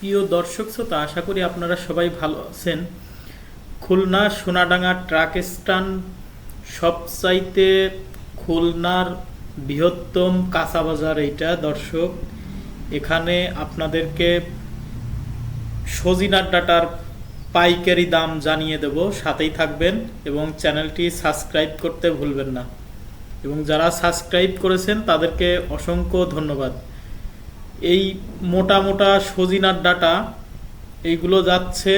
প্রিয় দর্শক শ্রোতা, আশা করি আপনারা সবাই ভালো আছেন। খুলনা সোনাডাঙ্গা ট্রাক স্ট্যান্ড সবচাইতে খুলনার বৃহত্তম কাঁচা বাজার এইটা, দর্শক। এখানে আপনাদেরকে সজিনার ডাটার পাইকারি দাম জানিয়ে দেব, সাথেই থাকবেন এবং চ্যানেলটি সাবস্ক্রাইব করতে ভুলবেন না। এবং যারা সাবস্ক্রাইব করেছেন, তাদেরকে অসংখ্য ধন্যবাদ। এই মোটা মোটা সজিনার ডাটা, এইগুলো যাচ্ছে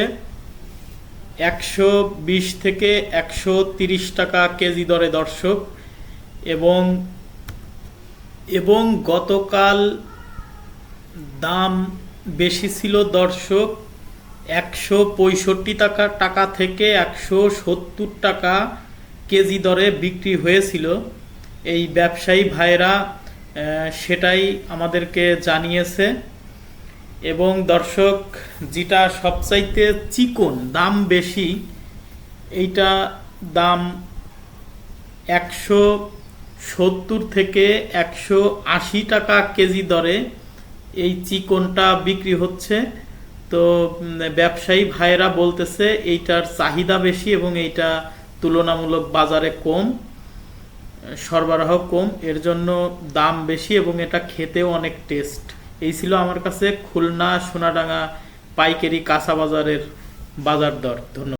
একশো বিশ থেকে একশো তিরিশ টাকা কেজি দরে, দর্শক। এবং এবং গতকাল দাম বেশি ছিল, দর্শক, একশো পঁয়ষট্টি টাকা টাকা থেকে একশো সত্তর টাকা কেজি দরে বিক্রি হয়েছিল। এই ব্যবসায়ী ভাইরা সেটাই আমাদেরকে জানিয়েছে। এবং দর্শক, যেটা সবচাইতে চিকন, দাম বেশি, এইটা দাম একশো সত্তর থেকে একশো আশি টাকা কেজি দরে এই চিকনটা বিক্রি হচ্ছে। তো ব্যবসায়ী ভাইয়েরা বলতেছে, এইটার চাহিদা বেশি এবং এইটা তুলনামূলক বাজারে কম। সরবরাহ কম, এর জন্য দাম বেশি এবং এটা খেতেও অনেক টেস্ট এই ছিল আমার কাছে খুলনা সোনাডাঙ্গা পাইকারি কাঁচা বাজারের বাজার দর। ধন্যবাদ।